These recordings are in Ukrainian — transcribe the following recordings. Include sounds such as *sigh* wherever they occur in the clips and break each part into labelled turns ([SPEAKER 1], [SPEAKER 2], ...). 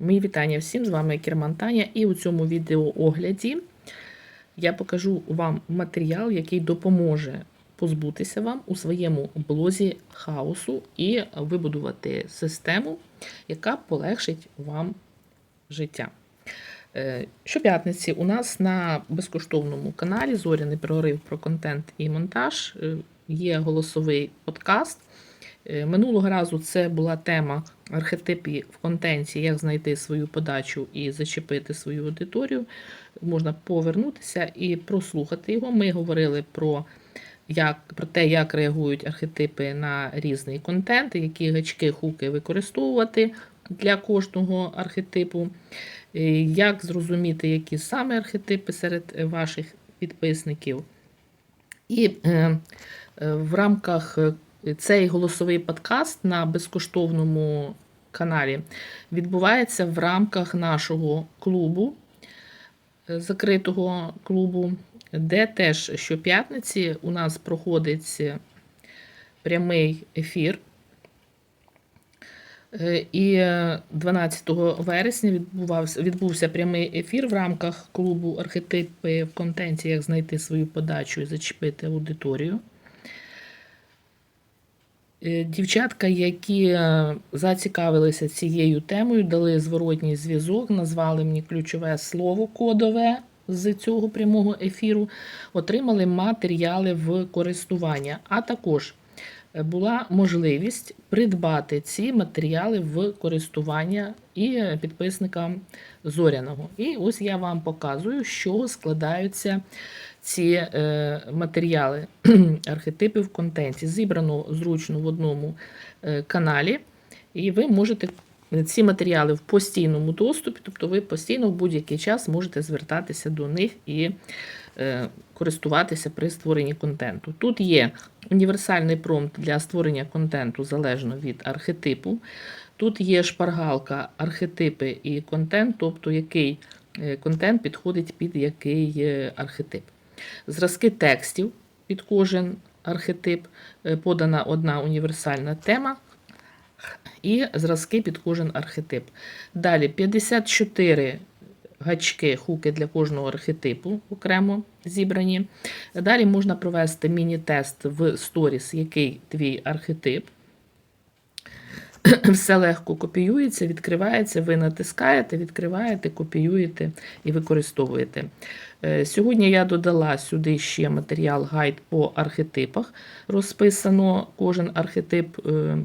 [SPEAKER 1] Мої вітання всім, з вами Керман Таня, і у цьому відеоогляді я покажу вам матеріал, який допоможе позбутися вам у своєму блозі хаосу і вибудувати систему, яка полегшить вам життя. Е, Щоп'ятниці у нас на безкоштовному каналі Зоряний прорив про контент і монтаж е, є голосовий подкаст. Е, Минулого разу це була тема архетипів в контенті, як знайти свою подачу і зачепити свою аудиторію. Можна повернутися і прослухати його. Ми говорили про, як, про те, як реагують архетипи на різний контент, які гачки, хуки використовувати для кожного архетипу, як зрозуміти, які саме архетипи серед ваших підписників. І е, е, в рамках цей голосовий подкаст на безкоштовному каналі відбувається в рамках нашого клубу, закритого клубу, де теж щоп'ятниці у нас проходить прямий ефір. І е, 12 вересня відбувався, відбувся прямий ефір в рамках клубу архетипи в контенті, як знайти свою подачу і зачепити аудиторію. Е, Дівчатка, які е, зацікавилися цією темою, дали зворотній зв'язок, назвали мені ключове слово кодове з цього прямого ефіру, отримали матеріали в користування, а також е, була можливість придбати ці матеріали в користування і підписникам Зоряного. І ось я вам показую, з чого складаються ці е, матеріали *clears throat* архетипи в контенті. Зібрано зручно в одному е, каналі, і ви можете ці матеріали в постійному доступі, тобто ви постійно в будь-який час можете звертатися до них і е, користуватися при створенні контенту. Тут є універсальний промпт для створення контенту залежно від архетипу. Тут є шпаргалка архетипи і контент, тобто який е, контент підходить під який е, архетип. Зразки текстів під кожен архетип, е, подана одна універсальна тема і зразки під кожен архетип. Далі 54 гачки, хуки для кожного архетипу окремо зібрані. Далі можна провести міні-тест в сторіс, який твій архетип. *clears throat* Все легко копіюється, відкривається, ви натискаєте, відкриваєте, копіюєте і використовуєте. Е, Сьогодні я додала сюди ще матеріал гайд по архетипах. Розписано кожен архетип, е,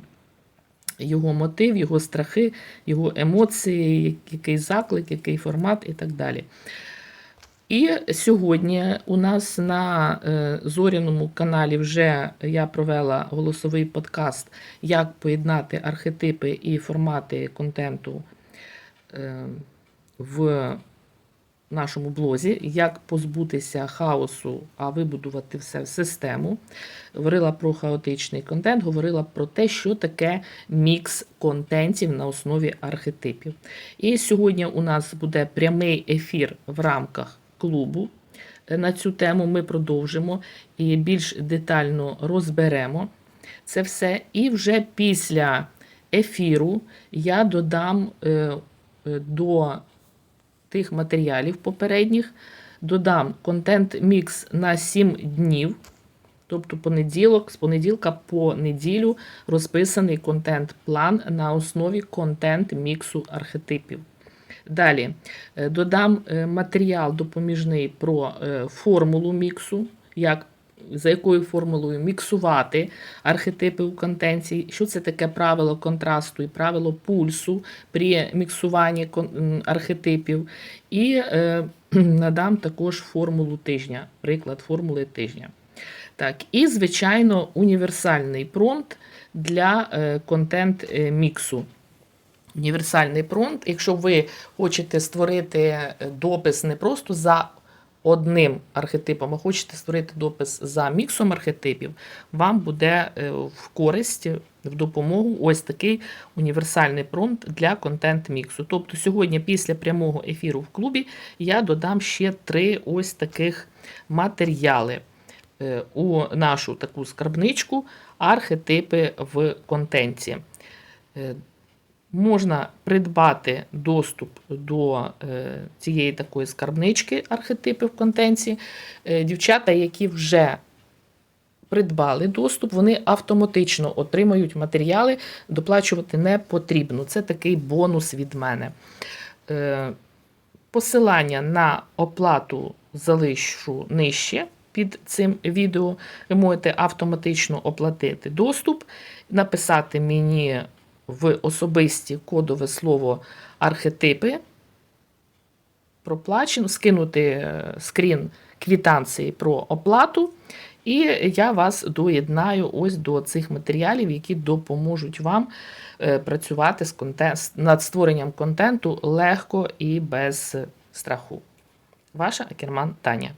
[SPEAKER 1] його мотив, його страхи, його емоції, який заклик, який формат і так далі. І сьогодні у нас на е, зоряному каналі вже я провела голосовий подкаст, як поєднати архетипи і формати контенту е, в нашому блозі, як позбутися хаосу, а вибудувати все в систему. Говорила про хаотичний контент, говорила про те, що таке мікс контентів на основі архетипів. І сьогодні у нас буде прямий ефір в рамках клубу. На цю тему ми продовжимо і більш детально розберемо це все. І вже після ефіру я додам е, е, до тих матеріалів попередніх, додам контент-мікс на 7 днів. Тобто понеділок, з понеділка по неділю розписаний контент-план на основі контент-міксу архетипів. Далі е, додам е, матеріал допоміжний про е, формулу міксу, як, за якою формулою міксувати архетипи у контенції, що це таке правило контрасту і правило пульсу при міксуванні архетипів. І *clears throat* надам також формулу тижня, приклад формули тижня. Так, і, звичайно, універсальний промпт для е, контент-міксу. Універсальний промпт, якщо ви хочете створити е, допис не просто за одним архетипом, а хочете створити допис за міксом архетипів, вам буде е, в користь, в допомогу ось такий універсальний промпт для контент-міксу. Тобто сьогодні, після прямого ефіру в клубі, я додам ще три ось таких матеріали е, у нашу таку скарбничку архетипи в контенті. Можна придбати доступ до е, цієї такої скарбнички архетипи в контенті. Е, дівчата, які вже придбали доступ, вони автоматично отримають матеріали, доплачувати не потрібно. Це такий бонус від мене. Е, Посилання на оплату залишу нижче під цим відео. Ви можете автоматично оплатити доступ, написати мені в особисті кодове слово архетипи. Проплачено, скинути е, скрін квітанції про оплату, і я вас доєднаю ось до цих матеріалів, які допоможуть вам е, працювати з контент, над створенням контенту легко і без страху. Ваша Акерман Таня.